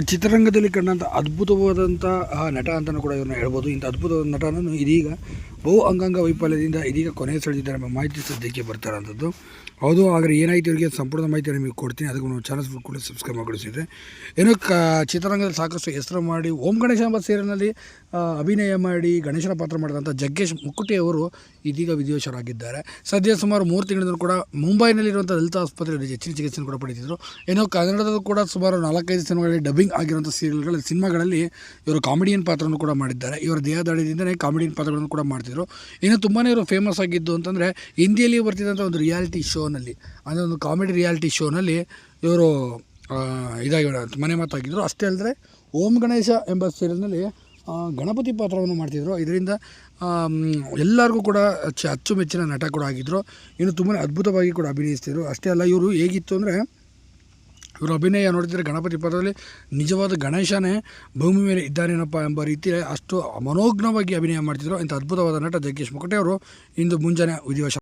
ಚಿತ್ರರಂಗದಲ್ಲಿ ಕಂಡಂಥ ಅದ್ಭುತವಾದಂಥ ನಟ ಅಂತಲೂ ಕೂಡ ಇವ್ರನ್ನ ಹೇಳ್ಬೋದು. ಇಂಥ ಅದ್ಭುತವಾದ ನಟನನ್ನು ಇದೀಗ ಬಹು ಅಂಗಾಂಗ ವೈಫಲ್ಯದಿಂದ ಇದೀಗ ಕೊನೆ ಸೆಳೆದಿದ್ದಾರೆ ಎಂಬ ಮಾಹಿತಿ ಸದ್ಯಕ್ಕೆ ಬರ್ತಾರಂಥದ್ದು ಹೌದು ಆದರೆ ಏನಾಯಿತು ಇವರಿಗೆ ಸಂಪೂರ್ಣ ಮಾಹಿತಿ ನಿಮಗೆ ಕೊಡ್ತೀನಿ. ಅದಕ್ಕೆ ನಾವು ಚಾನಲ್ಸ್ ಕೂಡ ಸಬ್ಸ್ಕ್ರೈಬ್ ಮಾಡಿಸಿದ್ದೆ ಏನೋ ಕ ಚಿತ್ರರಂಗದಲ್ಲಿ ಸಾಕಷ್ಟು ಹೆಸರು ಮಾಡಿ, ಓಂ ಗಣೇಶ ಎಂಬ ಸೀರಿಯಲ್ನಲ್ಲಿ ಅಭಿನಯ ಮಾಡಿ ಗಣೇಶನ ಪಾತ್ರ ಮಾಡಿದಂಥ ಜಗ್ಗೇಶ್ ಮುಕ್ಕುಟಿ ಅವರು ಇದೀಗ ವಿಧಿವಶರಾಗಿದ್ದಾರೆ ಸದ್ಯ ಸುಮಾರು ಮೂರು ತಿಂಗಳಿಂದ ಕೂಡ ಮುಂಬೈನಲ್ಲಿರುವಂಥ ಲಲಿತ ಆಸ್ಪತ್ರೆಯಲ್ಲಿ ಹೆಚ್ಚಿನ ಚಿಕಿತ್ಸೆಯನ್ನು ಕೂಡ ಪಡೀತಿದ್ರು ಏನೋ ಕನ್ನಡದಲ್ಲೂ ಕೂಡ ಸುಮಾರು ನಾಲ್ಕೈದು ಸಿನಿಮಾಗಳಲ್ಲಿ ಡಬ್ಬಿಂಗ್ ಆಗಿರುವಂಥ ಸೀರಿಯಲ್ಗಳಲ್ಲಿ ಸಿನಿಮಾಗಳಲ್ಲಿ ಇವರು ಕಾಮಿಡಿಯನ್ ಪಾತ್ರವನ್ನು ಕೂಡ ಮಾಡಿದ್ದಾರೆ. ಇವರ ದೇಹದಾಳಿದಿಂದಲೇ ಕಾಮಿಡಿಯನ್ ಪಾತ್ರಗಳನ್ನು ಕೂಡ ಮಾಡ್ತಿದ್ರು ಇನ್ನು ತುಂಬಾ ಇವರು ಫೇಮಸ್ ಆಗಿದ್ದು ಅಂತಂದರೆ ಹಿಂದಿಯಲ್ಲಿ ಬರ್ತಿದ್ದಂಥ ಒಂದು ರಿಯಾಲಿಟಿ ಶೋನಲ್ಲಿ ಅಂದರೆ ಒಂದು ಕಾಮಿಡಿ ರಿಯಾಲಿಟಿ ಶೋನಲ್ಲಿ ಇವರು ಇದಾಗಿ ಮನೆ ಮಾತಾಗಿದ್ದರು ಅಷ್ಟೇ ಅಲ್ಲದೆ ಓಂ ಗಣೇಶ ಎಂಬ ಸೀರಿಯಲ್ನಲ್ಲಿ ಗಣಪತಿ ಪಾತ್ರವನ್ನು ಮಾಡ್ತಿದ್ರು. ಇದರಿಂದ ಎಲ್ಲರಿಗೂ ಕೂಡ ಅಚ್ಚು ಅಚ್ಚುಮೆಚ್ಚಿನ ನಟ ಕೂಡ ಆಗಿದ್ದರು ಇನ್ನು ತುಂಬಾ ಅದ್ಭುತವಾಗಿ ಕೂಡ ಅಭಿನಯಿಸ್ತಿದ್ರು. ಅಷ್ಟೇ ಅಲ್ಲ, ಇವರು ಹೇಗಿತ್ತು ಅಂದರೆ ಇವರು ಅಭಿನಯ ನೋಡಿದರೆ ಗಣಪತಿ ಪದದಲ್ಲಿ ನಿಜವಾದ ಗಣೇಶನೇ ಭೂಮಿ ಮೇಲೆ ಇದ್ದಾನೇನಪ್ಪ ಎಂಬ ರೀತಿಯಲ್ಲಿ ಅಷ್ಟು ಮನೋಜ್ಞವಾಗಿ ಅಭಿನಯ ಮಾಡ್ತಿದ್ರು ಇಂಥ ಅದ್ಭುತವಾದ ನಟ ಜಗ್ಗೇಶ್ ಮೊಕಟೆ ಅವರು ಇಂದು ಮುಂಜಾನೆ ವಿಧಿವಶ